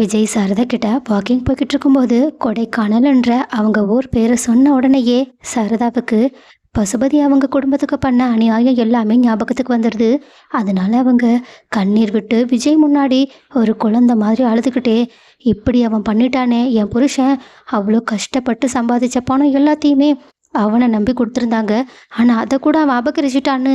விஜய் சாரதா கிட்ட வாக்கிங் போய்கிட்டு இருக்கும்போது கொடைக்கானல்ன்ற அவங்க ஊர் பேரை சொன்ன உடனேயே சாரதாவுக்கு பசுபதி அவங்க குடும்பத்துக்கு பண்ண அநியாயம் எல்லாமே ஞாபகத்துக்கு வந்துடுது. அதனால அவங்க கண்ணீர் விட்டு விஜய் முன்னாடி ஒரு குழந்தை மாதிரி அழுதுகிட்டே இப்படி அவன் பண்ணிட்டானே என் புருஷன் அவ்வளோ கஷ்டப்பட்டு சம்பாதிச்ச பணம் எல்லாத்தையுமே அவனை நம்பி கொடுத்துருந்தாங்க. ஆனால் அதை கூட அவன் அபகரிச்சிட்டான்னு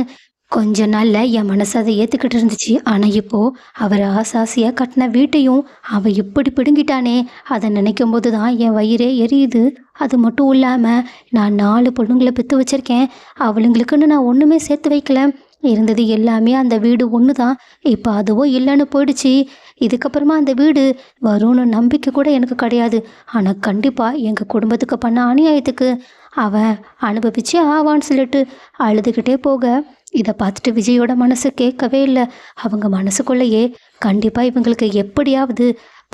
கொஞ்ச நாள்ல என் மனசு அதை ஏற்றுக்கிட்டு இருந்துச்சு. ஆனால் இப்போ அவர் ஆசாசியாக கட்டின வீட்டையும் அவள் இப்படி பிடுங்கிட்டானே. அதை நினைக்கும் போது தான் என் வயிறே எரியுது. அது மட்டும் இல்லாமல் நான் நாலு பொண்ணுங்களை பெற்று வச்சிருக்கேன். அவளுங்களுக்குன்னு நான் ஒன்றுமே சேர்த்து வைக்கல. இருந்தது எல்லாமே அந்த வீடு ஒன்று தான் இப்போ அதுவும் இல்லைன்னு போயிடுச்சு. இதுக்கப்புறமா அந்த வீடு வரும்னு நம்பிக்கை கூட எனக்கு கிடையாது. ஆனால் கண்டிப்பாக எங்கள் குடும்பத்துக்கு பண்ண அநியாயத்துக்கு அவன் அனுபவிச்சு ஆவான்னு சொல்லிட்டு அழுதுகிட்டே போக இதை பார்த்துட்டு விஜயோட மனசு கேட்கவே இல்லை. அவங்க மனசுக்குள்ளேயே கண்டிப்பாக இவங்களுக்கு எப்படியாவது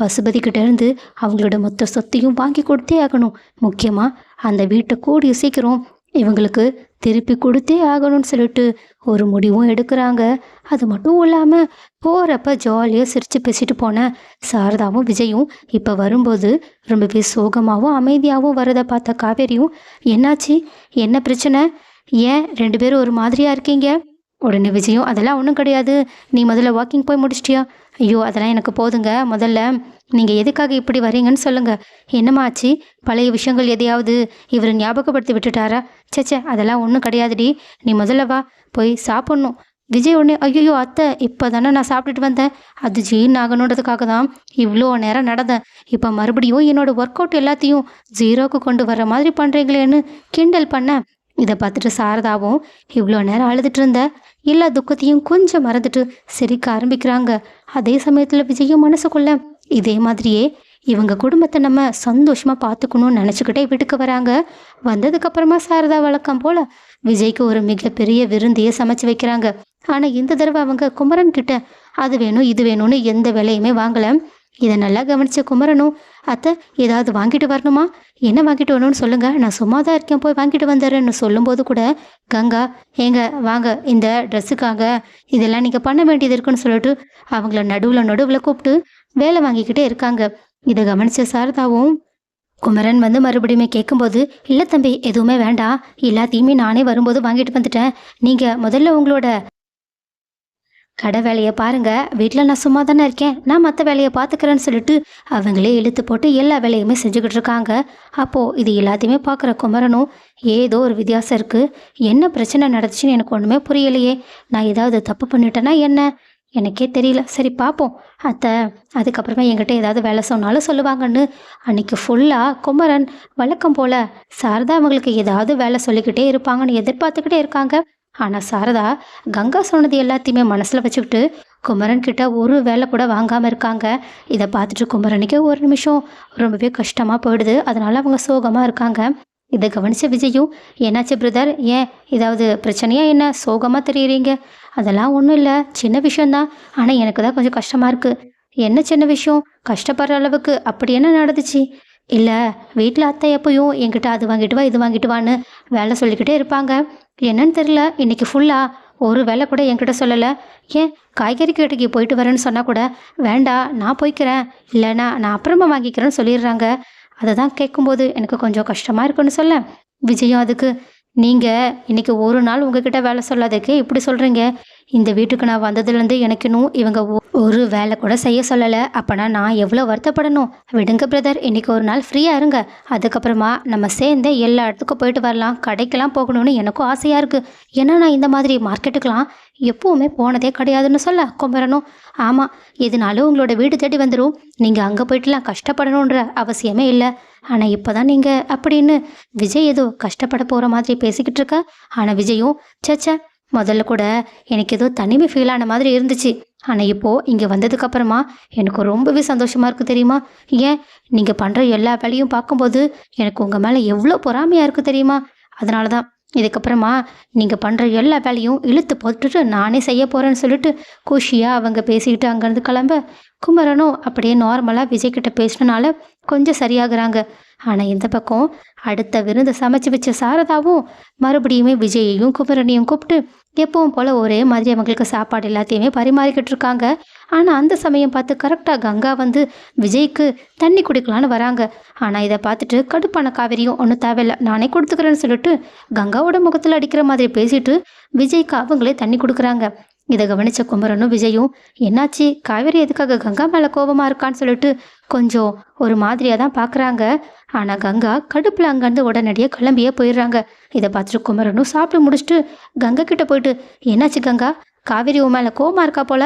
பசுபதிக்கிட்டேருந்து அவங்களோட மொத்த சொத்தையும் வாங்கி கொடுத்தே ஆகணும். முக்கியமாக அந்த வீட்டை கூடிய சீக்கிரம் இவங்களுக்கு திருப்பி கொடுத்தே ஆகணும்னு சொல்லிட்டு ஒரு முடிவும் எடுக்கிறாங்க. அது மட்டும் இல்லாமல் போகிறப்ப ஜாலியாக சிரித்து பேசிட்டு போன சாரதாவும் விஜயும் இப்போ வரும்போது ரொம்பவே சோகமாகவும் அமைதியாகவும் வரதை பார்த்த காவேரியும் என்னாச்சு? என்ன பிரச்சனை? ஏன் ரெண்டு பேரும் ஒரு மாதிரியாக இருக்கீங்க? உடனே விஜயும் அதெல்லாம் ஒன்றும் கிடையாது. நீ முதல்ல வாக்கிங் போய் முடிச்சிட்டியா? ஐயோ அதெல்லாம் எனக்கு போதுங்க. முதல்ல நீங்கள் எதுக்காக இப்படி வரீங்கன்னு சொல்லுங்கள் என்னம்மா ஆச்சு? பழைய விஷயங்கள் எதையாவது இவர் ஞாபகப்படுத்தி விட்டுட்டாரா? ச்சே அதெல்லாம் ஒன்றும் கிடையாதுடி. நீ முதல்ல வா போய் சாப்பிட்ணும். விஜய் உடனே ஐயோ அத்தை இப்போ தானே நான் சாப்பிட்டுட்டு வந்தேன். அது ஜீன் ஆகணுன்றதுக்காக தான் இவ்வளோ நேரம் நடந்தேன். இப்போ மறுபடியும் என்னோடய ஒர்க் அவுட் எல்லாத்தையும் ஜீரோக்கு கொண்டு வர மாதிரி பண்ணுறீங்களேன்னு கிண்டல் பண்ணேன். இதை பார்த்துட்டு சாரதாவும் இவ்வளோ நேரம் அழுதுட்டு இருந்த எல்லா துக்கத்தையும் கொஞ்சம் மறந்துட்டு சிரிக்க ஆரம்பிக்கிறாங்க. அதே சமயத்தில் விஜயும் மனசுக்குள்ள இதே மாதிரியே இவங்க குடும்பத்தை நம்ம சந்தோஷமாக பார்த்துக்கணும்னு நினச்சிக்கிட்டே வீட்டுக்கு வராங்க. வந்ததுக்கப்புறமா சாரதா வழக்கம் போல் விஜய்க்கு ஒரு மிகப்பெரிய விருந்தையே சமைச்சு வைக்கிறாங்க. ஆனால் இந்த தடவை அவங்க குமரன் கிட்ட அது வேணும் இது வேணும்னு எந்த விலையுமே வாங்கலை. இதை நல்லா கவனிச்ச குமரனும் அத்தை ஏதாவது வாங்கிட்டு வரணுமா? என்ன வாங்கிட்டு வரணும்னு சொல்லுங்க. நான் சும்மா தான் இருக்கேன் போய் வாங்கிட்டு வந்துடுறேன்னு சொல்லும்போது கூட கங்கா ஏங்க வாங்க இந்த ட்ரெஸ்ஸுக்காக இதெல்லாம் நீங்கள் பண்ண வேண்டியது இருக்குன்னு சொல்லிட்டு அவங்கள நடுவில் நடுவில் கூப்பிட்டு வேலை வாங்கிக்கிட்டே இருக்காங்க. இதை கவனிச்ச சாரதாவும் குமரன் வந்து மறுபடியுமே கேட்கும்போது இல்லை தம்பி எதுவுமே வேண்டாம். எல்லாத்தையுமே நானே வரும்போது வாங்கிட்டு வந்துட்டேன். நீங்கள் முதல்ல உங்களோட கடை வேலையை பாருங்கள் வீட்டில் நான் சும்மா தானே இருக்கேன். நான் மற்ற வேலையை பார்த்துக்கிறேன்னு சொல்லிட்டு அவங்களே இழுத்து போட்டு எல்லா வேலையுமே செஞ்சுக்கிட்டு இருக்காங்க. அப்போது இது எல்லாத்தையுமே பார்க்குற குமரனும் ஏதோ ஒரு வித்தியாசம் இருக்குது என்ன பிரச்சனை நடந்துச்சுன்னு எனக்கு ஒன்றுமே புரியலையே. நான் ஏதாவது தப்பு பண்ணிட்டேன்னா என்ன? எனக்கே தெரியல. சரி பார்ப்போம் அத்தை அதுக்கப்புறமா என்கிட்ட ஏதாவது வேலை சொன்னாலும் சொல்லுவாங்கன்னு. அன்னைக்கு ஃபுல்லாக குமரன் வழக்கம் போல் சாரதா அவங்களுக்கு ஏதாவது வேலை சொல்லிக்கிட்டே இருப்பாங்கன்னு எதிர்பார்த்துக்கிட்டே இருக்காங்க. ஆனால் சாரதா கங்கா சொன்னது எல்லாத்தையுமே மனசில் வச்சுக்கிட்டு குமரன் கிட்ட ஒரு வேலை கூட வாங்காமல் இருக்காங்க. இதை பார்த்துட்டு குமரனுக்கே ஒரு நிமிஷம் ரொம்பவே கஷ்டமாக போயிடுது. அதனால அவங்க சோகமாக இருக்காங்க. இதை கவனித்த விஜயும் என்னாச்சு பிரதர் ஏன்? ஏதாவது பிரச்சனையா என்ன? சோகமாக தெரியுறீங்க? அதெல்லாம் ஒன்றும் இல்லை. சின்ன விஷயந்தான் ஆனால் எனக்கு தான் கொஞ்சம் கஷ்டமாக இருக்குது என்ன சின்ன விஷயம்? கஷ்டப்படுற அளவுக்கு அப்படி என்ன நடந்துச்சு? இல்லை வீட்டில் அத்தை எப்பயும் என்கிட்ட அது வாங்கிட்டு வா இது வாங்கிட்டு வான்னு வேலை சொல்லிக்கிட்டே இருப்பாங்க. என்னன்னு தெரில இன்னைக்கு ஃபுல்லாக ஒரு வேலை கூட என்கிட்ட சொல்லலை. ஏன் காய்கறி கடைக்கு போயிட்டு வரேன்னு சொன்னால் கூட வேண்டாம் நான் போய்க்கிறேன். இல்லைனா நான் அப்புறமா வாங்கிக்கிறேன்னு சொல்லிடுறாங்க. அதை தான் கேட்கும்போது எனக்கு கொஞ்சம் கஷ்டமாக இருக்குன்னு சொல்ல. விஜயம் அதுக்கு நீங்கள் இன்னைக்கு ஒரு நாள் உங்ககிட்ட வேலை சொல்லாதக்கே இப்படி சொல்கிறீங்க இந்த வீட்டுக்கு நான் வந்ததுலேருந்து எனக்கு இன்னும் இவங்க ஒரு வேலை கூட செய்ய சொல்லலை. அப்போனா நான் எவ்வளோ வருத்தப்படணும்? விடுங்க பிரதர் இன்னைக்கு ஒரு நாள் ஃப்ரீயாக இருங்க. அதுக்கப்புறமா நம்ம சேர்ந்து எல்லா இடத்துக்கும் போயிட்டு வரலாம். கடைக்கெல்லாம் போகணும்னு எனக்கும் ஆசையாக இருக்குது ஏன்னா நான் இந்த மாதிரி மார்க்கெட்டுக்கெலாம் எப்போவுமே போனதே கிடையாதுன்னு சொல்ல குமரனும். ஆமாம் எதுனாலும் உங்களோட வீடு தேடி வந்துடும் நீங்கள் அங்கே போயிட்டுலாம் கஷ்டப்படணுன்ற அவசியமே இல்லை. ஆனால் இப்போ தான் நீங்கள் அப்படின்னு விஜய் ஏதோ கஷ்டப்பட போகிற மாதிரி பேசிக்கிட்டு இருக்க? ஆனால் விஜயும் சேச்சே முதல்ல கூட எனக்கு ஏதோ தனிமை ஃபீல் ஆன மாதிரி இருந்துச்சு. ஆனால் இப்போது இங்கே வந்ததுக்கப்புறமா எனக்கு ரொம்பவே சந்தோஷமாக இருக்குது தெரியுமா? ஏன்? நீங்கள் பண்ணுற எல்லா வேலையும் பார்க்கும்போது எனக்கு உங்கள் மேலே எவ்வளோ பொறாமையாக இருக்குது தெரியுமா? அதனால தான் இதுக்கப்புறமா நீங்கள் பண்ணுற எல்லா வேலையும் இழுத்து போட்டுட்டு நானே செய்ய போகிறேன்னு சொல்லிட்டு குஷியாக அவங்க பேசிக்கிட்டு அங்கேருந்து கிளம்ப குமரனும் அப்படியே நார்மலாக விஜய்கிட்ட பேசினனால கொஞ்சம் சரியாகிறாங்க. ஆனால் இந்த பக்கம் அடுத்த விருந்து சமைச்சு வச்ச சாரதாவும் மறுபடியுமே விஜயையும் குமரனையும் கூப்பிட்டு எப்பவும் போல் ஒரே மாதிரி அவங்களுக்கு சாப்பாடு எல்லாத்தையுமே பரிமாறிக்கிட்டு இருக்காங்க. ஆனால் அந்த சமயம் பார்த்து கரெக்டாக கங்கா வந்து விஜய்க்கு தண்ணி குடிக்கலான்னு வராங்க. ஆனால் இதை பார்த்துட்டு கடுப்பான காவேரியும் ஒன்றும் தேவையில்லை நானே கொடுத்துக்கிறேன்னு சொல்லிட்டு கங்காவோட முகத்தில் அடிக்கிற மாதிரி பேசிட்டு விஜய்க்கு அவங்களே தண்ணி கொடுக்குறாங்க. இதை கவனிச்ச குமரனும் விஜயும் என்னாச்சு? காவேரி எதுக்காக கங்கா மேலே கோபமாக இருக்கான்னு சொல்லிட்டு கொஞ்சம் ஒரு மாதிரியாக தான் பார்க்குறாங்க ஆனால் கங்கா கடுப்பில் அங்கேருந்து உடனடியாக கிளம்பியே போயிடுறாங்க. இதை பார்த்துட்டு குமரனும் சாப்பிட்டு முடிச்சுட்டு கங்கா கிட்ட போயிட்டு என்னாச்சு கங்கா? காவேரி உன் மேலே கோபமாக இருக்கா போல?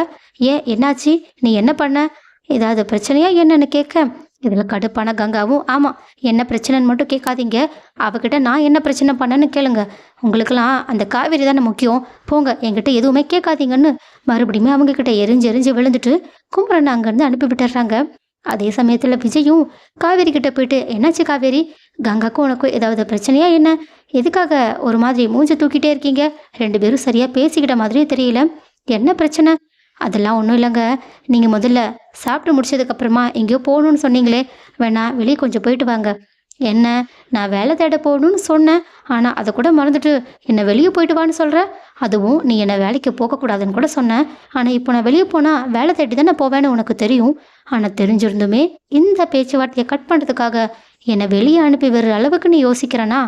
ஏன்? என்னாச்சு? நீ என்ன பண்ண? ஏதாவது பிரச்சனையா என்னன்னு கேட்க இதில் கடுப்பான கங்காவும் ஆமாம் என்ன பிரச்சனைன்னு மட்டும் கேட்காதீங்க. அவகிட்ட நான் என்ன பிரச்சனை பண்ணேன்னு கேளுங்க. உங்களுக்கெல்லாம் அந்த காவேரி தானே முக்கியம். போங்க என்கிட்ட எதுவுமே கேட்காதீங்கன்னு மறுபடியும் அவங்கக்கிட்ட எரிஞ்சு எரிஞ்சு விழுந்துட்டு கும்பரனை அங்கேருந்து அனுப்பி விட்டுறாங்க. அதே சமயத்தில் விஜயும் காவேரி கிட்ட போயிட்டு என்னாச்சு காவேரி? கங்காக்கும் உனக்கும் ஏதாவது பிரச்சனையா என்ன? எதுக்காக ஒரு மாதிரி மூஞ்சி தூக்கிட்டே இருக்கீங்க? ரெண்டு பேரும் சரியாக பேசிக்கிட்ட மாதிரியே தெரியல. என்ன பிரச்சனை? அதெல்லாம் ஒன்றும் இல்லைங்க. நீங்கள் முதல்ல சாப்பிட்டு முடிச்சதுக்கப்புறமா எங்கேயோ போகணுன்னு சொன்னீங்களே. வேணா வெளியே கொஞ்சம் போயிட்டு வாங்க. என்ன நான் வேலை தேட போகணும்னு சொன்னேன். ஆனால் அதை கூட மறந்துட்டு என்னை வெளியே போயிட்டு வான்னு சொல்கிற அதுவும் நீ என்னை வேலைக்கு போகக்கூடாதுன்னு கூட சொன்னேன். ஆனால் இப்போ நான் வெளியே போனால் வேலை தேடி தானே போவேன்னு உனக்கு தெரியும். ஆனால் தெரிஞ்சிருந்துமே இந்த பேச்சுவார்த்தையை கட் பண்ணுறதுக்காக என்னை வெளியே அனுப்பி வர்ற அளவுக்கு நீ யோசிக்கிறனா?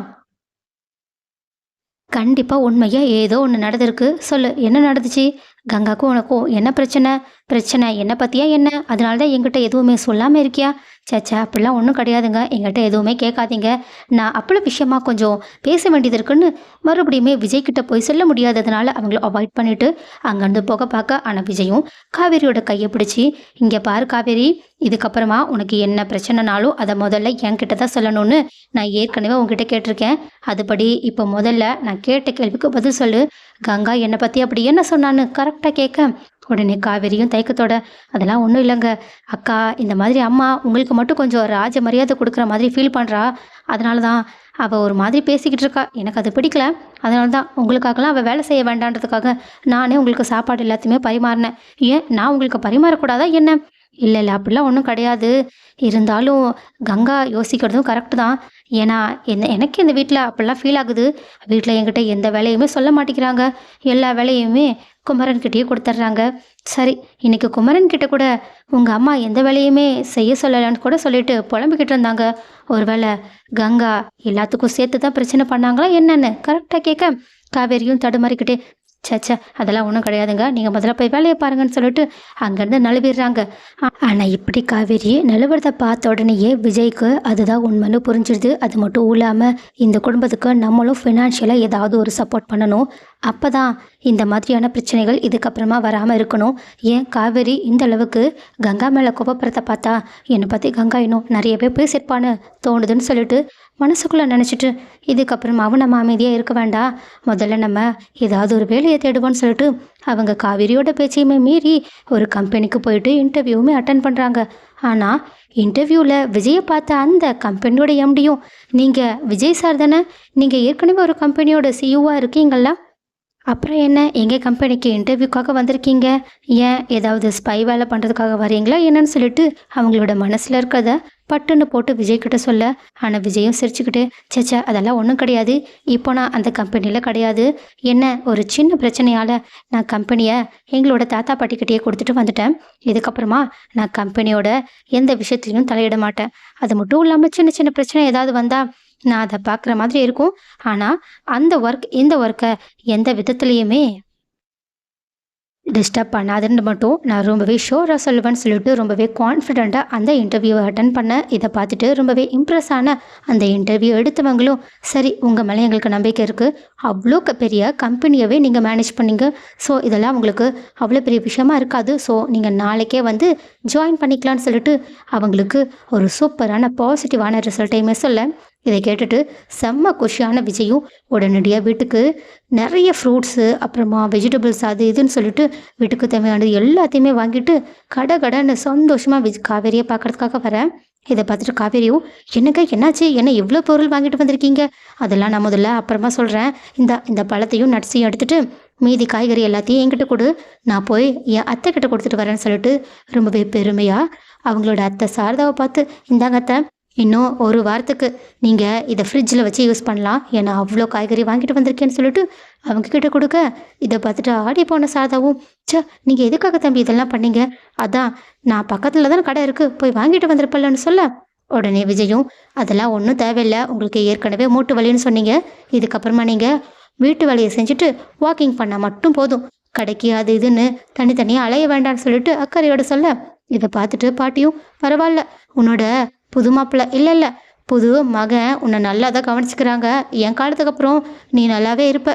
கண்டிப்பாக உண்மையாக ஏதோ ஒன்று நடந்திருக்கு. சொல்லு என்ன நடந்துச்சு? கங்காக்கும் உனக்கும் என்ன பிரச்சனை? பிரச்சனை. என்னை பற்றியா என்ன? அதனால தான் எங்கிட்ட எதுவுமே சொல்லாமல் இருக்கியா? சேச்சா அப்படிலாம் ஒன்றும் கிடையாதுங்க. எங்கிட்ட எதுவுமே கேட்காதீங்க. நான் அப்பள விஷயமா கொஞ்சம் பேச வேண்டியது இருக்குன்னு மறுபடியுமே விஜய் கிட்ட போய் சொல்ல முடியாததுனால அவங்கள அவாய்ட் பண்ணிட்டு அங்கேருந்து போக பார்க்க ஆனால் விஜயும் காவேரியோட கையை பிடிச்சி இங்கே பாரு காவேரி இதுக்கப்புறமா உனக்கு என்ன பிரச்சனைனாலும் அதை முதல்ல என்கிட்ட தான் சொல்லணும்னு நான் ஏற்கனவே உங்ககிட்ட கேட்டிருக்கேன். அதுபடி இப்போ முதல்ல நான் கேட்ட கேள்விக்கு பதில் சொல்லு. கங்கா என்னை பற்றி அப்படி என்ன சொன்னான்னு கரெக்டாக கேட்க உடனே காவேரியும் தயக்கத்தோட அதெல்லாம் ஒன்றும் இல்லைங்க. அக்கா இந்த மாதிரி அம்மா உங்களுக்கு மட்டும் கொஞ்சம் ராஜ மரியாதை கொடுக்குற மாதிரி ஃபீல் பண்ணுறா அதனால தான் அவள் ஒரு மாதிரி பேசிக்கிட்டு இருக்கா. எனக்கு அது பிடிக்கல. அதனால தான் உங்களுக்காகலாம் அவள் வேலை செய்ய வேண்டான்றதுக்காக நானே உங்களுக்கு சாப்பாடு எல்லாத்தையுமே பரிமாறினேன். ஏன்? நான் உங்களுக்கு பரிமாறக்கூடாதா என்ன? இல்லை இல்லை அப்படிலாம் ஒன்றும் கிடையாது. இருந்தாலும் கங்கா யோசிக்கிறதும் கரெக்டு தான். ஏன்னா என்ன எனக்கு இந்த வீட்டில் அப்படிலாம் ஃபீல் ஆகுது. வீட்டில் என்கிட்ட எந்த வேலையுமே சொல்ல மாட்டேங்கிறாங்க. எல்லா வேலையுமே குமரன்கிட்டயே கொடுத்துட்றாங்க சரி இன்னைக்கு குமரன்கிட்ட கூட உங்கள் அம்மா எந்த வேலையுமே செய்ய சொல்லலைன்னு கூட சொல்லிட்டு புலம்பிக்கிட்டு இருந்தாங்க. ஒருவேளை கங்கா எல்லாத்துக்கும் சேர்த்து தான் பிரச்சனை பண்ணாங்களா என்னன்னு கரெக்டாக கேட்க காவேரியும் தடுமாறிக்கிட்டே சச்சா அதெல்லாம் ஒன்றும் கிடையாதுங்க. நீங்கள் முதல்ல போய் வேலையை பாருங்கன்னு சொல்லிட்டு அங்கேருந்து நழுவிடுறாங்க. ஆனால் இப்படி காவேரி நழுவுறதை பார்த்த உடனேயே விஜய்க்கு அதுதான் உண்மைன்னு புரிஞ்சிடுது அது மட்டும் இல்லாமல் இந்த குடும்பத்துக்கு நம்மளும் ஃபினான்ஷியலாக ஏதாவது ஒரு சப்போர்ட் பண்ணணும். அப்போ தான் இந்த மாதிரியான பிரச்சனைகள் இதுக்கப்புறமா வராமல் இருக்கணும். ஏன் காவேரி இந்த அளவுக்கு கங்கா மேலே கோபப்படுறத பார்த்தா என்னை பற்றி கங்கா இன்னும் நிறையவே பேசியிருப்பான்னு தோணுதுன்னு சொல்லிட்டு மனசுக்குள்ளே நினச்சிட்டு இதுக்கப்புறமாவும் நம்ம அமைதியாக இருக்க வேண்டாம் முதல்ல நம்ம ஏதாவது ஒரு வேலையை தேடுவோம்னு சொல்லிட்டு அவங்க காவேரியோட பேச்சையுமே மீறி ஒரு கம்பெனிக்கு போயிட்டு இன்டர்வியூவுமே அட்டன் பண்ணுறாங்க ஆனால் இன்டர்வியூவில் விஜயை பார்த்த அந்த கம்பெனியோட எம்டியும் நீங்கள் விஜய் சார் தானே? நீங்கள் ஏற்கனவே ஒரு கம்பெனியோட சிஇஓவாக இருக்கீங்களா அப்புறம் என்ன? எங்கள் கம்பெனிக்கு இன்டர்வியூக்காக வந்திருக்கீங்க? ஏன் ஏதாவது ஸ்பை வேலை பண்ணுறதுக்காக வரீங்களா என்னன்னு சொல்லிட்டு அவங்களோட மனசில் இருக்கிறத பட்டுன்னு போட்டு விஜய் கிட்ட சொல்ல. ஆனால் விஜயும் சிரிச்சுக்கிட்டு சேச்சா அதெல்லாம் ஒன்றும் கிடையாது. இப்போ நான் அந்த கம்பெனியில் கிடையாது. என்ன ஒரு சின்ன பிரச்சனையால் நான் கம்பெனியை எங்களோட தாத்தா பாட்டிக்கிட்டேயே கொடுத்துட்டு வந்துட்டேன். இதுக்கப்புறமா நான் கம்பெனியோட எந்த விஷயத்துலையும் தலையிட மாட்டேன். அது மட்டும் இல்லாமல் சின்ன சின்ன பிரச்சனை ஏதாவது வந்தால் நான் அதை பார்க்குற மாதிரி இருக்கும். ஆனால் அந்த ஒர்க் இந்த ஒர்க்கை எந்த விதத்துலேயுமே டிஸ்டர்ப் பண்ணாதுன்னு மட்டும் நான் ரொம்பவே ஷோராக சொல்லுவேன்னு சொல்லிட்டு ரொம்பவே கான்ஃபிடெண்ட்டாக அந்த இன்டர்வியூவை அட்டன் பண்ண இதை பார்த்துட்டு ரொம்பவே இம்ப்ரெஸ் ஆன அந்த இன்டர்வியூ எடுத்தவங்களும் சரி உங்கள் மேலே எங்களுக்கு நம்பிக்கை இருக்குது அவ்வளோ க- பெரிய கம்பெனியவே நீங்கள் மேனேஜ் பண்ணீங்க. ஸோ இதெல்லாம் உங்களுக்கு அவ்வளோ பெரிய விஷயமா இருக்காது. ஸோ நீங்கள் நாளைக்கே வந்து ஜாயின் பண்ணிக்கலாம்னு சொல்லிட்டு அவங்களுக்கு ஒரு சூப்பரான பாசிட்டிவான ரிசல்ட்டையுமே சொல்ல இதை கேட்டுட்டு செம்ம குஷியான விஜயும் உடனடியாக வீட்டுக்கு நிறைய ஃப்ரூட்ஸு அப்புறமா வெஜிடபிள்ஸ் அது இதுன்னு சொல்லிட்டு வீட்டுக்கு தேவையானது எல்லாத்தையுமே வாங்கிட்டு கடை கடைன்னு சந்தோஷமாக விஜ் காவேரியை பார்க்கறதுக்காக வரேன். இதை பார்த்துட்டு காவேரியும் என்னங்க என்னாச்சு? என்ன இவ்வளோ பொருள் வாங்கிட்டு வந்திருக்கீங்க? அதெல்லாம் நான் முதல்ல அப்புறமா சொல்கிறேன் இந்த இந்த பழத்தையும் நட்ஸையும் எடுத்துகிட்டு மீதி காய்கறி எல்லாத்தையும் என்கிட்ட கொடு. நான் போய் என் அத்தை கிட்ட கொடுத்துட்டு வரேன்னு சொல்லிட்டு ரொம்பவே பெருமையாக அவங்களோட அத்தை சாரதாவை பார்த்து இந்தாங்க அத்தை இன்னும் ஒரு வாரத்துக்கு நீங்கள் இதை ஃப்ரிட்ஜில் வச்சு யூஸ் பண்ணலாம். ஏன்னா அவ்வளோ காய்கறி வாங்கிட்டு வந்திருக்கேன்னு சொல்லிட்டு அவங்க கிட்ட கொடுக்க இதை பார்த்துட்டு ஆடி போன சாதாவும் சே நீங்கள் எதுக்காக தம்பி இதெல்லாம் பண்ணீங்க? அதான் நான் பக்கத்தில் தான் கடை இருக்குது போய் வாங்கிட்டு வந்திருப்பல்லன்னு சொல்ல. உடனே விஜயும் அதெல்லாம் ஒன்றும் தேவையில்லை உங்களுக்கு ஏற்கனவே மூட்டு வலின்னு சொன்னீங்க. இதுக்கப்புறமா நீங்கள் வீட்டு வேலையை செஞ்சுட்டு வாக்கிங் பண்ணால் மட்டும் போதும். கடைக்கு அது இதுன்னு தனித்தனியாக அலைய வேண்டாம்னு சொல்லிட்டு அக்கறையோட சொல்ல. இதை பார்த்துட்டு பாட்டியும் பரவாயில்ல. உன்னோட புது மாப்பிள்ளை இல்லை இல்லை. புது மகன் உன்னை நல்லா தான் கவனிச்சுக்கிறாங்க. என் காலத்துக்கு அப்புறம் நீ நல்லாவே இருப்ப.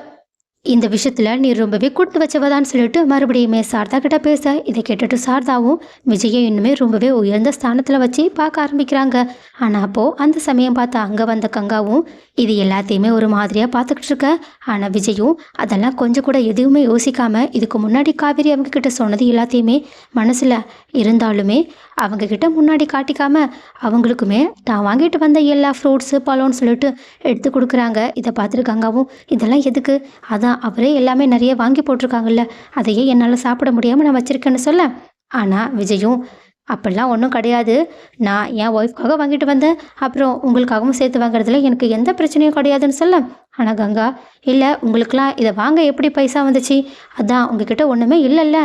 இந்த விஷயத்தில் நீ ரொம்பவே கொடுத்து வச்சவதான்னு சொல்லிட்டு மறுபடியுமே சாரதா கிட்ட பேச. இதை கேட்டுட்டு சாரதாவும் விஜயை இன்னுமே ரொம்பவே உயர்ந்த ஸ்தானத்தில் வச்சு பார்க்க ஆரம்பிக்கிறாங்க. ஆனால் அப்போது அந்த சமயம் பார்த்து அங்கே வந்த கங்காவும் இது எல்லாத்தையுமே ஒரு மாதிரியாக பார்த்துக்கிட்டு இருக்க. ஆனால் விஜயும் அதெல்லாம் கொஞ்சம் கூட எதுவுமே யோசிக்காமல் இதுக்கு முன்னாடி காவேரி அவங்க கிட்ட சொன்னது எல்லாத்தையுமே மனசில் இருந்தாலுமே அவங்க கிட்ட முன்னாடி காட்டிக்காம அவங்களுக்குமே தான் வாங்கிட்டு வந்த எல்லா ஃப்ரூட்ஸு பழம்னு சொல்லிட்டு எடுத்து கொடுக்குறாங்க. இதை பார்த்துட்டு கங்காவும் இதெல்லாம் எதுக்கு? அதான் அவரே எல்லாமே நிறைய வாங்கி போட்டிருக்காங்கல்ல. அதையே என்னால் சாப்பிட முடியாமல் நான் வச்சுருக்கேன்னு சொல்ல. ஆனால் விஜயும் அப்படிலாம் ஒன்றும் கிடையாது. நான் என் ஒய்ஃப்காக வாங்கிட்டு வந்தேன். அப்புறம் உங்களுக்காகவும் சேர்த்து வாங்குறதுல எனக்கு எந்த பிரச்சனையும் கிடையாதுன்னு சொல்ல. ஆனால் கங்கா இல்லை உங்களுக்கெலாம் இதை வாங்க எப்படி பைசா வந்துச்சு? அதான் உங்ககிட்ட ஒன்றுமே இல்லைல்ல.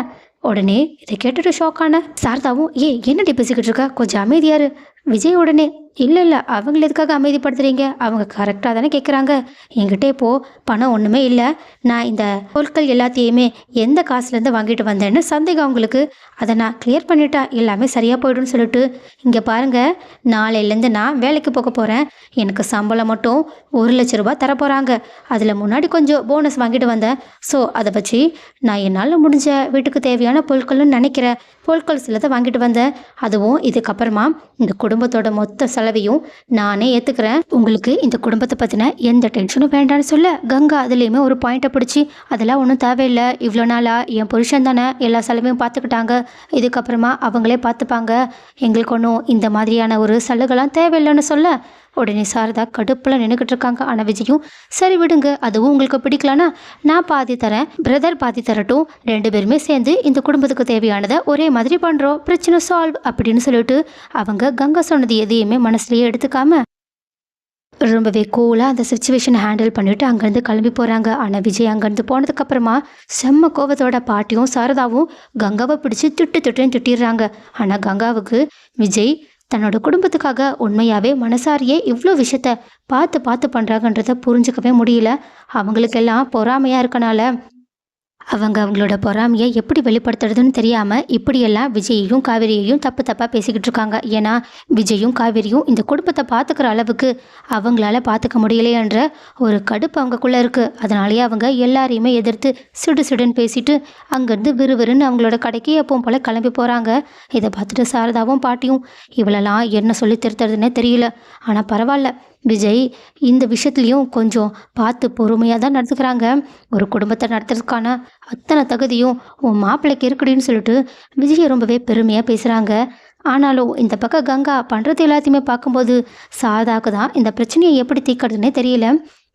உடனே இதை கேட்டுட்டு ஷாக்கான சாரதாவும் ஏ என்னடி பேசிக்கிட்டு இருக்க? கொஞ்சம் அமைதியாரு விஜய் உடனே இல்லை இல்லை அவங்கள எதுக்காக அமைதிப்படுத்துறீங்க? அவங்க கரெக்டாக தானே கேட்குறாங்க என்கிட்ட இப்போது பணம் ஒன்றுமே இல்லை. நான் இந்த பொருட்கள் எல்லாத்தையுமே எந்த காசுலேருந்து வாங்கிட்டு வந்தேன்னு சந்தேகம் அவங்களுக்கு. அதை நான் கிளியர் பண்ணிட்டா எல்லாமே சரியாக போய்டும்னு சொல்லிட்டு இங்கே பாருங்கள் நாளையிலேருந்து நான் வேலைக்கு போக போகிறேன் எனக்கு சம்பளம் மட்டும் ஒரு லட்ச ரூபாய் தர போகிறாங்க அதில் முன்னாடி கொஞ்சம் போனஸ் வாங்கிட்டு வந்தேன். ஸோ அதை வச்சு நான் என்னால் முடிஞ்ச வீட்டுக்கு தேவையான பொருட்கள்னு நினைக்கிற பொருட்கள் சிலதை வாங்கிட்டு வந்தேன். அதுவும் இதுக்கப்புறமா இந்த குடும்பம் குடும்பத்தோட மொத்த செலவையும் நானே ஏற்றுக்கிறேன் உங்களுக்கு இந்த குடும்பத்தை பற்றின எந்த டென்ஷனும் வேண்டாம்னு சொல்ல கங்கா அதுலேயுமே ஒரு பாயிண்ட்டை பிடிச்சி அதெல்லாம் ஒன்றும் தேவையில்லை. இவ்வளோ நாளாக என் புருஷன் தானே எல்லா செலவையும் பார்த்துக்கிட்டாங்க இதுக்கப்புறமா அவங்களே பார்த்துப்பாங்க எங்களுக்கு ஒன்றும் இந்த மாதிரியான ஒரு சலுகைலாம் தேவையில்லைன்னு சொல்ல உடனே சாரதா கடுப்பில் நின்றுக்கிட்டு இருக்காங்க. ஆனால் விஜயும் சரி விடுங்க அதுவும் உங்களுக்கு பிடிக்கலனா நான் பாதி தரேன் பிரதர் பாதி தரட்டும். ரெண்டு பேருமே சேர்ந்து இந்த குடும்பத்துக்கு தேவையானதை ஒரே மாதிரி பண்ணுறோம் பிரச்சனை சால்வ் அப்படின்னு சொல்லிட்டு அவங்க கங்கா சொன்னது எதையுமே மனசுலேயே எடுத்துக்காம ரொம்பவே கூலாக அந்த சுச்சுவேஷனை ஹேண்டில் பண்ணிட்டு அங்கேருந்து கிளம்பி போகிறாங்க ஆனால் விஜய் அங்கேருந்து போனதுக்கப்புறமா செம்ம கோபத்தோட பாட்டியும் சாரதாவும் கங்காவை பிடிச்சி திட்டு திட்டுன்னு திட்டிடுறாங்க. ஆனால் கங்காவுக்கு விஜய் தன்னோட குடும்பத்துக்காக உண்மையாகவே மனசாரியே இவ்வளோ விஷயத்த பார்த்து பார்த்து பண்ணுறாங்கன்றத புரிஞ்சுக்கவே முடியல. அவங்களுக்கெல்லாம் பொறாமையாக இருக்கனால அவங்க அவங்களோட பொறாமையை எப்படி வெளிப்படுத்துறதுன்னு தெரியாமல் இப்படியெல்லாம் விஜயையும் காவேரியையும் தப்பு தப்பாக பேசிக்கிட்டு இருக்காங்க. ஏன்னா விஜயும் காவேரியும் இந்த குடும்பத்தை பார்த்துக்கிற அளவுக்கு அவங்களால பார்த்துக்க முடியலையன்ற ஒரு கடுப்பு அவங்கக்குள்ளே இருக்குது அதனாலேயே அவங்க எல்லாரையுமே எதிர்த்து சுடு சுடுன்னு பேசிட்டு அங்கேருந்து விறுவிறுன்னு அவங்களோட கடைக்கு எப்பவும் போல் கிளம்பி போகிறாங்க இதை பார்த்துட்டு சாரதாவும் பாட்டியும் இவளெல்லாம் என்ன சொல்லி திருத்துறதுன்னே தெரியல. ஆனால் பரவாயில்ல. விஜய் இந்த விஷயத்துலையும் கொஞ்சம் பார்த்து பொறுமையாக தான் நடத்துக்கிறாங்க ஒரு குடும்பத்தை நடத்துறதுக்கான அத்தனை தகுதியும் உன் மாப்பிள்ளைக்கு இருக்குடின்னு சொல்லிட்டு விஜயை ரொம்பவே பெருமையாக பேசுகிறாங்க ஆனாலும் இந்த பக்கம் கங்கா பண்ணுறது எல்லாத்தையுமே பார்க்கும்போது சாதாக்கு தான் இந்த பிரச்சனையை எப்படி தீக்கிறதுனே தெரியல.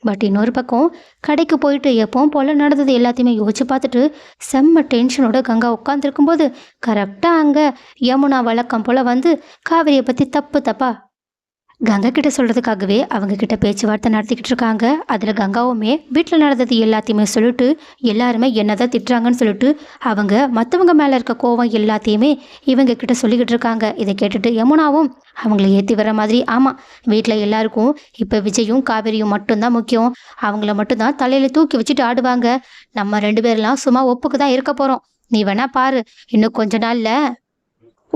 பட் இன்னொரு பக்கம் கடைக்கு போயிட்டு எப்பவும் போல் நடந்தது எல்லாத்தையுமே யோசிச்சு பார்த்துட்டு செம்ம டென்ஷனோட கங்கா உட்காந்துருக்கும்போது கரெக்டாக அங்கே யமுனா வழக்கம் போல் வந்து காவிரியை பற்றி தப்பு தப்பாக கங்கா கிட்ட சொல்கிறதுக்காகவே அவங்க கிட்ட பேச்சுவார்த்தை நடத்திக்கிட்டு இருக்காங்க. அதில் கங்காவுமே வீட்டில் நடந்தது எல்லாத்தையுமே சொல்லிட்டு எல்லாருமே என்னதான் திட்டுறாங்கன்னு சொல்லிட்டு அவங்க மற்றவங்க மேலே இருக்க கோவம் எல்லாத்தையுமே இவங்க கிட்ட சொல்லிக்கிட்டு இருக்காங்க. இதை கேட்டுட்டு யமுனாவும் அவங்கள ஏற்றி வர மாதிரி ஆமாம் வீட்டில் எல்லாருக்கும் இப்போ விஜயும் காவேரியும் மட்டும்தான் முக்கியம். அவங்கள மட்டும்தான் தலையில் தூக்கி வச்சுட்டு ஆடுவாங்க. நம்ம ரெண்டு பேர்லாம் சும்மா ஒப்புக்கு தான் இருக்க போகிறோம் நீ வேணா பாரு இன்னும் கொஞ்ச நாளில்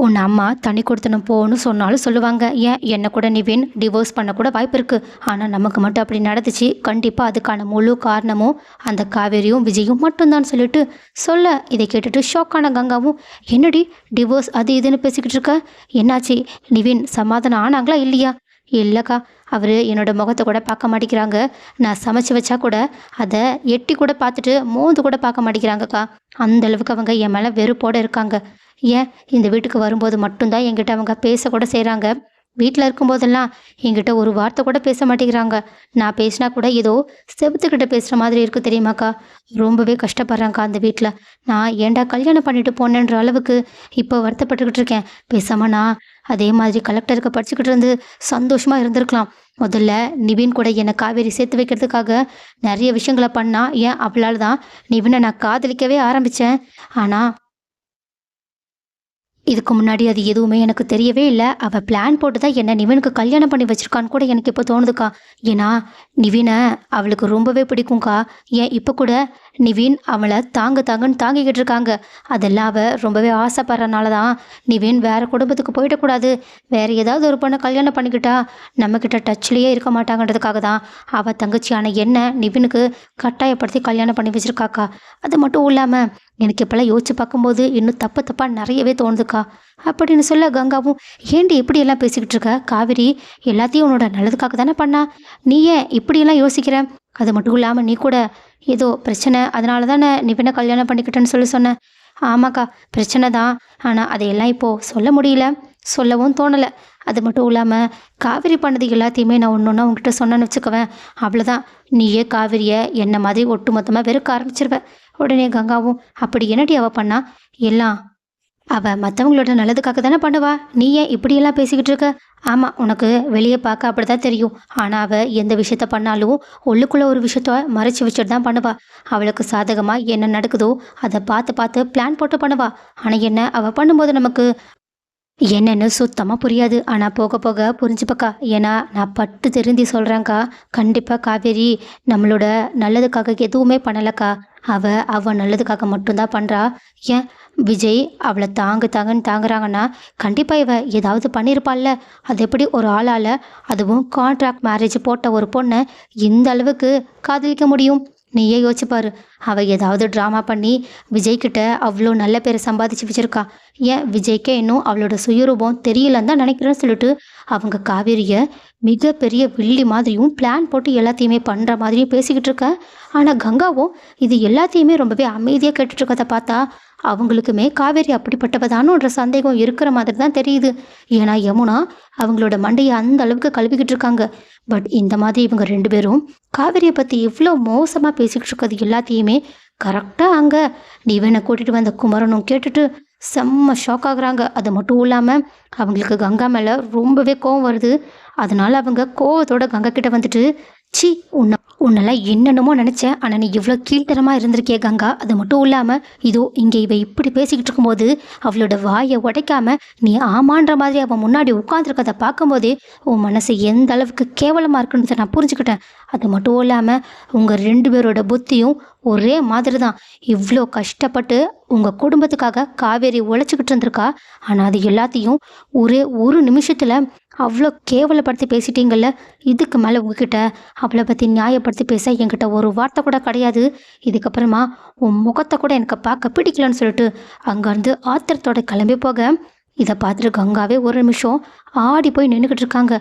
உன் அம்மா தண்ணி கொடுத்தனும் போன்னு சொன்னாலும் சொல்லுவாங்க. ஏன்? என்னை கூட நிவின் டிவோர்ஸ் பண்ணக்கூட வாய்ப்பு இருக்குது ஆனால் நமக்கு மட்டும் அப்படி நடந்துச்சு. கண்டிப்பாக அதுக்கான முழு காரணமும் அந்த காவேரியும் விஜயும் மட்டும்தான் சொல்லிட்டு சொல்ல. இதை கேட்டுட்டு ஷாக்கான கங்காவும் என்னடி டிவோர்ஸ் அது இதுன்னு பேசிக்கிட்டு இருக்க? என்னாச்சு? நிவின் சமாதானம் ஆனாங்களா இல்லையா? இல்லைக்கா அவர் என்னோட முகத்தை கூட பார்க்க மாட்டேங்கிறாங்க. நான் சமைச்சு வச்சா கூட அதை எட்டி கூட பார்த்துட்டு மோந்து கூட பார்க்க மாட்டேங்கிறாங்கக்கா. அந்த அளவுக்கு அவங்க என் மேலே வெறுப்போடு இருக்காங்க. ஏன்? இந்த வீட்டுக்கு வரும்போது மட்டும்தான் என்கிட்ட அவங்க பேசக்கூட செய்கிறாங்க வீட்டில் இருக்கும்போதெல்லாம் என்கிட்ட ஒரு வார்த்தை கூட பேச மாட்டேங்கிறாங்க. நான் பேசினா கூட ஏதோ செவத்துக்கிட்ட பேசுகிற மாதிரி இருக்கும் தெரியுமாக்கா? ரொம்பவே கஷ்டப்படுறாங்க்கா அந்த வீட்டில் நான் ஏன்டா கல்யாணம் பண்ணிட்டு போனேன்ற அளவுக்கு இப்போ வருத்தப்பட்டுக்கிட்டு இருக்கேன். பேசாம நான் அதே மாதிரி கலெக்டருக்கு படிச்சுக்கிட்டு இருந்து சந்தோஷமாக இருந்திருக்கலாம். முதல்ல நிவின் கூட என்னை காவேரி சேர்த்து வைக்கிறதுக்காக நிறைய விஷயங்களை பண்ணால் ஏன் அவளால் தான் நிவினை நான் காதலிக்கவே ஆரம்பித்தேன் ஆனால் இதுக்கு முன்னாடி அது எதுவுமே எனக்கு தெரியவே இல்லை. அவள் பிளான் போட்டு தான் என்ன நிவினுக்கு கல்யாணம் பண்ணி வச்சிருக்கான்னு கூட எனக்கு இப்போ தோணுதுக்கா. ஏன்னா நிவினை அவளுக்கு ரொம்பவே பிடிக்கும்க்கா. ஏன் இப்போ கூட நிவின் அவளை தாங்க தாங்கன்னு தாங்கிக்கிட்டு இருக்காங்க. அதெல்லாம் அவள் ரொம்பவே ஆசைப்படுறனால தான் நிவின் வேறு குடும்பத்துக்கு போயிடக்கூடாது. வேறு ஏதாவது ஒரு பொண்ணை கல்யாணம் பண்ணிக்கிட்டா நம்மக்கிட்ட டச்லேயே இருக்க மாட்டாங்கன்றதுக்காக தான் அவள் தங்கச்சியான என்ன நிவினுக்கு கட்டாயப்படுத்தி கல்யாணம் பண்ணி வச்சிருக்காக்கா? அது மட்டும் இல்லாமல் எனக்கு இப்போல்லாம் யோசிச்சு பார்க்கும்போது இன்னும் தப்பு தப்பாக நிறையவே தோணுதுக்கா? அப்படின்னு சொல்ல கங்காவும் ஏண்டி இப்படியெல்லாம் பேசிக்கிட்டு இருக்க? காவிரி எல்லாத்தையும் உன்னோட நல்லதுக்காக தானே பண்ணா? நீ ஏன் இப்படியெல்லாம் யோசிக்கிற? அது மட்டும் இல்லாமல் நீ கூட ஏதோ பிரச்சனை அதனால தானே நீ பின்ன கல்யாணம் பண்ணிக்கிட்டேன்னு சொல்லி சொன்னேன் ஆமாக்கா பிரச்சனை தான். ஆனால் அதையெல்லாம் இப்போது சொல்ல முடியல. சொல்லவும் தோணலை. அது மட்டும் இல்லாமல் காவிரி பண்ணது எல்லாத்தையுமே நான் ஒன்று ஒன்றா உங்ககிட்ட சொன்னேன்னு வச்சுக்குவேன் அவ்வளோதான் நீயே காவிரியை என்ன மாதிரி ஒட்டு மொத்தமாக வெறுக்க ஆரம்பிச்சிருவேன் உடனே கங்காவும் அப்படி என்னடி அவள் பண்ணா? எல்லாம் அவள் மற்றவங்களோட நல்லதுக்காக தானே பண்ணுவா? நீ ஏன் இப்படியெல்லாம் பேசிக்கிட்டு இருக்க? ஆமாம் உனக்கு வெளியே பார்க்க அப்படி தான் தெரியும். ஆனால் அவள் எந்த விஷயத்த பண்ணாலும் உள்ளுக்குள்ளே ஒரு விஷயத்த மறைச்சி வச்சுட்டு தான் பண்ணுவா. அவளுக்கு சாதகமாக என்ன நடக்குதோ அதை பார்த்து பார்த்து பிளான் போட்டு பண்ணுவா. ஆனால் என்ன அவள் பண்ணும்போது நமக்கு என்னன்னு சுத்தமாக புரியாது. ஆனால் போக போக புரிஞ்சுப்பக்கா. ஏன்னா நான் பட்டு தெரிஞ்சு சொல்கிறேன்க்கா கண்டிப்பாக காவேரி நம்மளோட நல்லதுக்காக எதுவுமே பண்ணலக்கா. அவள் அவள் நல்லதுக்காக மட்டும்தான் பண்ணுறா ஏன்? விஜய் அவளை தாங்கு தாங்கன்னு தாங்குறாங்கன்னா கண்டிப்பாக இவ ஏதாவது பண்ணியிருப்பாள்ல அது எப்படி ஒரு ஆளால்? அதுவும் கான்ட்ராக்ட் மேரேஜ் போட்ட ஒரு பொண்ணை இந்த அளவுக்கு காதலிக்க முடியும்? நீயே யோசிச்சு பாரு. அவ ஏதாவது ட்ராமா பண்ணி விஜய்கிட்ட அவ்வளோ நல்ல பேரை சம்பாதிச்சு வச்சிருக்கா. ஏன் விஜய்க்கே இன்னும் அவளோட சுயரூபம் தெரியலன்னு தான் நினைக்கிறேன்னு சொல்லிட்டு அவங்க காவேரியை மிகப்பெரிய வில்லி மாதிரியும் பிளான் போட்டு எல்லாத்தையுமே பண்ணுற மாதிரியும் பேசிக்கிட்டு இருக்க. ஆனால் கங்காவும் இது எல்லாத்தையுமே ரொம்பவே அமைதியாக கேட்டுட்ருக்கதை பார்த்தா அவங்களுக்குமே காவேரி அப்படிப்பட்டவதானோன்ற சந்தேகம் இருக்கிற மாதிரி தான் தெரியுது. ஏன்னா யமுனா அவங்களோட மண்டையை அந்த அளவுக்கு கழுவிக்கிட்டு இருக்காங்க. பட் இந்த மாதிரி இவங்க ரெண்டு பேரும் காவேரியை பற்றி இவ்வளோ மோசமாக பேசிக்கிட்டு இருக்கிறது எல்லாத்தையுமே கரெக்டாக அங்கே நிவனை கூட்டிகிட்டு வந்த குமரனும் கேட்டுட்டு செம்ம ஷாக் ஆகுறாங்க. அது மட்டும் இல்லாமல் அவங்களுக்கு கங்கா மேலே ரொம்பவே கோவம் வருது. அதனால அவங்க கோவத்தோட கங்கா கிட்ட வந்துட்டு சி உன்னை உன்னெல்லாம் என்னென்னமோ நினச்சேன். ஆனால் நீ இவ்வளோ கீழ்த்தரமாக இருந்திருக்கிய கங்கா. அது மட்டும் இல்லாமல் இதோ இங்கே இவ இப்படி பேசிக்கிட்டு இருக்கும்போது அவளோட வாயை உடைக்காம நீ ஆமான்ற மாதிரி அவன் முன்னாடி உட்காந்துருக்கதை பார்க்கும்போதே உன் மனசு எந்த அளவுக்கு கேவலமாக இருக்குன்னு நான் புரிஞ்சுக்கிட்டேன். அது மட்டும் இல்லாமல் உங்கள் ரெண்டு பேரோட புத்தியும் ஒரே மாதிரி தான் இவ்வளோ கஷ்டப்பட்டு உங்கள் குடும்பத்துக்காக காவேரி உழைச்சிக்கிட்டு இருந்திருக்கா. ஆனால் அது எல்லாத்தையும் ஒரே ஒரு நிமிஷத்தில் அவ்வளோ கேவலப்படுத்தி பேசிட்டீங்கல்ல? இதுக்கு மேலே உங்ககிட்ட அவளை பற்றி நியாயப்படுத்தி பேச என்கிட்ட ஒரு வார்த்தை கூட கிடையாது. இதுக்கப்புறமா உன் முகத்தை கூட எனக்கு பார்க்க பிடிக்கலன்னு சொல்லிட்டு அங்கேருந்து ஆத்திரத்தோட கிளம்பி போக. இதை பார்த்துட்டு கங்காவே ஒரு நிமிஷம் ஆடி போய் நின்றுக்கிட்டு இருக்காங்க.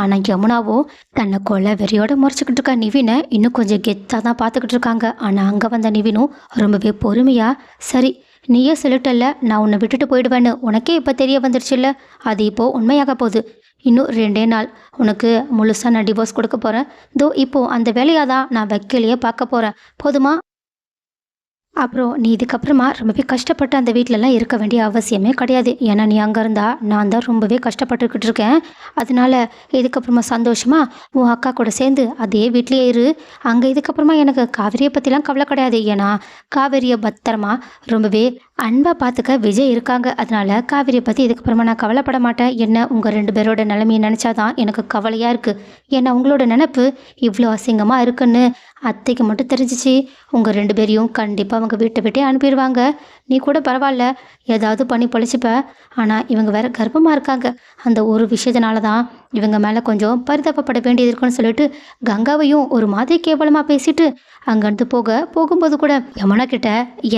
ஆனால் யமுனாவோ தன்னை கொலை வெறியோட முறைச்சிக்கிட்டு இருக்க நிவினை இன்னும் கொஞ்சம் கெத்தாக தான் பார்த்துக்கிட்டு இருக்காங்க. ஆனால் அங்கே வந்த நிவினும் ரொம்பவே பொறுமையாக சரி நீயே சொல்லிட்டல்ல நான் உன்னை விட்டுட்டு போயிடுவேன்னு உனக்கே இப்போ தெரிய வந்துருச்சுல்ல? அது இப்போது உண்மையாக போகுது. இன்னும் ரெண்டே நாள். உனக்கு முழுசாக நான் டிவோர்ஸ் கொடுக்க போகிறேன் தோ இப்போது அந்த வேலையாக தான் நான் வைக்கலையே பார்க்க போகிறேன் போதுமா? அப்புறம் நீ இதுக்கப்புறமா ரொம்பவே கஷ்டப்பட்டு அந்த வீட்டிலலாம் இருக்க வேண்டிய அவசியமே கிடையாது. ஏன்னா நீ அங்கே இருந்தால் நான் தான் ரொம்பவே கஷ்டப்பட்டுக்கிட்டு இருக்கேன். அதனால இதுக்கப்புறமா சந்தோஷமா உன் அக்கா கூட சேர்ந்து அதே வீட்லேயே இரு. அங்கே இதுக்கப்புறமா எனக்கு காவிரியை பற்றிலாம் கவலை கிடையாது. ஏன்னா காவிரியை பத்திரமா ரொம்பவே அன்பாக பார்த்துக்க விஜய் இருக்காங்க. அதனால காவிரியை பற்றி இதுக்கப்புறமா நான் கவலைப்பட மாட்டேன். என்ன உங்கள் ரெண்டு பேரோட நிலைமையை நினச்சாதான் எனக்கு கவலையாக இருக்குது ஏன்னா உங்களோட நினப்பு இவ்வளோ அசிங்கமாக இருக்குன்னு அத்தைக்கு மட்டும் தெரிஞ்சிச்சு. உங்கள் ரெண்டு பேரையும் கண்டிப்பாக அவங்க வீட்டை விட்டே அனுப்பிடுவாங்க. நீ கூட பரவாயில்ல. ஏதாவது பண்ணி பொழைச்சிப்ப. ஆனால் இவங்க வேற கர்ப்பமாக இருக்காங்க. அந்த ஒரு விஷயத்தினால தான் இவங்க மேலே கொஞ்சம் பரிதாபப்பட வேண்டியது இருக்குன்னு சொல்லிட்டு கங்காவையும் ஒரு மாதிரி கேவலமாக பேசிட்டு அங்கேருந்து போக போகும்போது கூட யமுனா கிட்ட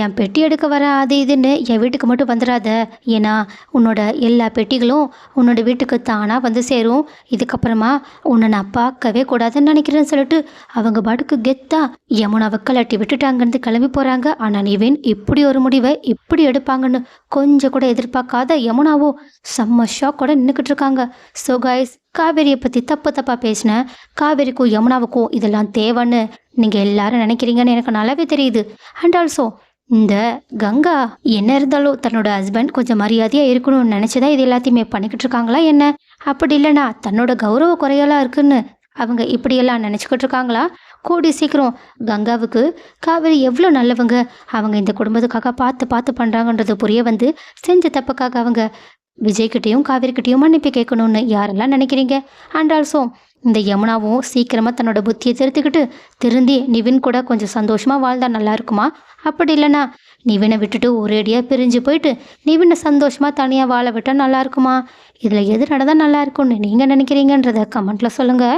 என் பெட்டி எடுக்க வர அது இதுன்னு என் வீட்டுக்கு மட்டும் வந்துடாத. ஏன்னா உன்னோட எல்லா பெட்டிகளும் உன்னோட வீட்டுக்கு தானாக வந்து சேரும். இதுக்கப்புறமா உன்னை நான் பார்க்கவே கூடாதுன்னு நினைக்கிறேன்னு சொல்லிட்டு அவங்க பாட்டுக்கு கெத்தா யமுனாவை கலட்டி விட்டுட்டு அங்கேருந்து கிளம்பி போகிறாங்க ஆனால் நிவின் இப்படி ஒரு முடிவை இப்படி எடுப்பாங்கன்னு கொஞ்சம் கூட எதிர்பார்க்காத யமுனாவோ செம்ம ஷாக்கோட நின்றுக்கிட்டு இருக்காங்க. ஸோ கைஸ் காவேரியை பற்றி தப்பு தப்பாக பேசினேன் காவேரிக்கும் யமுனாவுக்கும் இதெல்லாம் தேவைன்னு நீங்கள் எல்லாரும் நினைக்கிறீங்கன்னு எனக்கு நல்லாவே தெரியுது. அண்ட் ஆல்சோ இந்த கங்கா என்ன இருந்தாலும் தன்னோட ஹஸ்பண்ட் கொஞ்சம் மரியாதையாக இருக்கணும்னு நினச்சிதான் இது எல்லாத்தையுமே பண்ணிக்கிட்டு இருக்காங்களா என்ன? அப்படி இல்லைனா தன்னோட கௌரவ குறையெல்லாம் இருக்குன்னு அவங்க இப்படியெல்லாம் நினச்சிக்கிட்டு இருக்காங்களா? கூடி சீக்கிரம் கங்காவுக்கு காவேரி எவ்வளோ நல்லவங்க அவங்க இந்த குடும்பத்துக்காக பார்த்து பார்த்து பண்ணுறாங்கன்றது புரிய வந்து செஞ்ச தப்புக்காக அவங்க விஜய்கிட்டையும் காவேரிக்கிட்டையும் மன்னிப்பு கேட்கணும்னு யாரெல்லாம் நினைக்கிறீங்க? அண்ட் ஆல்சோ இந்த யமுனாவும் சீக்கிரமாக தன்னோட புத்தியை திருத்திக்கிட்டு திருந்தி நிவின் கூட கொஞ்சம் சந்தோஷமாக வாழ்ந்தா நல்லா இருக்குமா? அப்படி இல்லைனா நிவினை விட்டுட்டு ஒரேடியாக பிரிஞ்சு போயிட்டு நிவினை சந்தோஷமாக தனியாக வாழ விட்டால் நல்லா இருக்குமா? இதில் எது நடந்தால் நல்லா இருக்கும்னு நீங்கள் நினைக்கிறீங்கன்றத கமெண்ட்டில் சொல்லுங்கள்